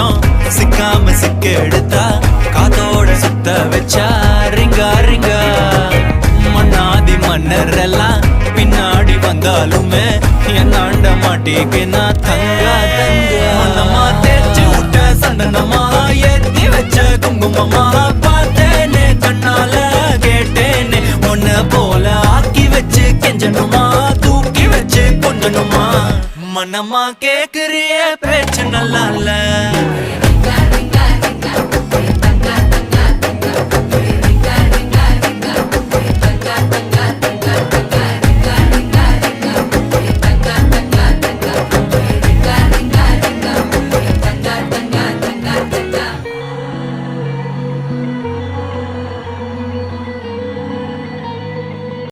கொஞ்சம் சிக்காம சிக்க எடுத்தா காத்தோட சுத்த வச்சா ரிங்கா ரிங்கா. மன்னாதி மன்னர் எல்லாம் பின்னாடி வந்தாலுமே என்னாண்ட மாட்டேக்கு நான் தங்கா தங்க. மன்னமா தேய்ச்சி விட்ட சந்தனமா ஏத்தி வச்ச குங்குமமா பார்த்தேனே கண்ணால கேட்டேனே. ஒன்ன போல ஆக்கி வச்சு கெஞ்சணுமா தூக்கி வச்சு கொஞ்சணுமா மனமா கேக்குறிய பேச்சு நல்லா இல்ல